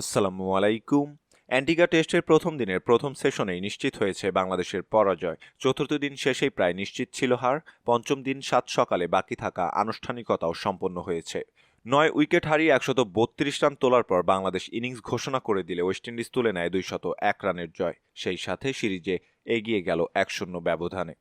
আসসালামু আলাইকুম। অ্যান্টিগা টেস্টের প্রথম দিনের প্রথম সেশনেই নিশ্চিত হয়েছে বাংলাদেশের পরাজয়। চতুর্থ দিন শেষেই প্রায় নিশ্চিত ছিল হার। পঞ্চম দিন সাত সকালে বাকি থাকা আনুষ্ঠানিকতাও সম্পন্ন হয়েছে। নয় উইকেট হারিয়ে একশত বত্রিশ রান তোলার পর বাংলাদেশ ইনিংস ঘোষণা করে দিলে ওয়েস্ট ইন্ডিজ তুলে নেয় দুইশত এক রানের জয়। সেই সাথে সিরিজে এগিয়ে গেল এক শূন্য ব্যবধানে।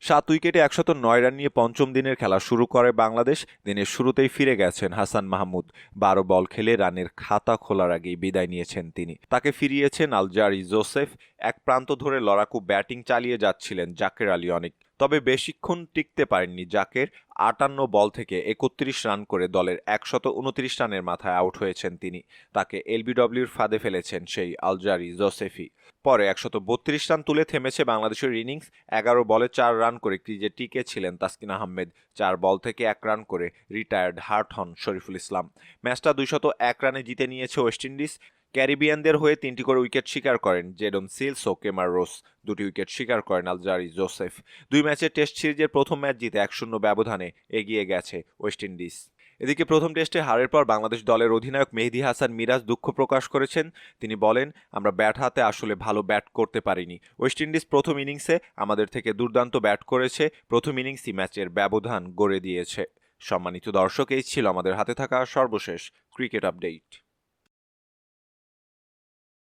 সাত উইকেটে একশত নয় রান নিয়ে পঞ্চম দিনের খেলা শুরু করে বাংলাদেশ। দিনের শুরুতেই ফিরে গেছেন হাসান মাহমুদ। বারো বল খেলে রানের খাতা খোলার আগেই বিদায় নিয়েছেন তিনি। তাকে ফিরিয়েছেন আলজারি জোসেফ। এক প্রান্ত ধরে লড়াকু ব্যাটিং চালিয়ে যাচ্ছিলেন জাকের আলী অনেক। তবে বেশিক্ষণ টিকতে পারেননি জাকের। আটান্ন বল থেকে একত্রিশ রান করে দলের একশত উনত্রিশ রানের মাথায় আউট হয়েছেন তিনি। তাকে এলবিডব্লিউর ফাঁদে ফেলেছেন সেই আলজারি জোসেফি। পরে একশত বত্রিশ রান তুলে থেমেছে বাংলাদেশের ইনিংস। এগারো বলে চার রান করে ক্রিজে টিকে ছিলেন তাসকিন আহমেদ। চার বল থেকে এক রান করে রিটায়ার্ড হার্ট হন শরীফুল ইসলাম। ম্যাচটা দুইশত এক রানে জিতে নিয়েছে ওয়েস্ট ইন্ডিজ। ক্যারিবিয়ানদের হয়ে তিনটি করে উইকেট শিকার করেন। জেডন সিলস ও কেমার রোস দুটি উইকেট শিকার করেন আলজারি জোসেফ। দুই ম্যাচের টেস্ট সিরিজের প্রথম ম্যাচ জিতে এক শূন্য ব্যবধানে এগিয়ে গেছে ওয়েস্ট ইন্ডিজ। এদিকে প্রথম টেস্টে হারের পর বাংলাদেশ দলের অধিনায়ক মেহেদি হাসান মিরাজ দুঃখ প্রকাশ করেছেন। তিনি বলেন, আমরা ব্যাট হাতে আসলে ভালো ব্যাট করতে পারিনি। ওয়েস্ট ইন্ডিজ প্রথম ইনিংসে আমাদের থেকে দুর্দান্ত ব্যাট করেছে। প্রথম ইনিংসই ম্যাচের ব্যবধান গড়ে দিয়েছে। সম্মানিত দর্শক, এই ছিল আমাদের হাতে থাকা সর্বশেষ ক্রিকেট আপডেট।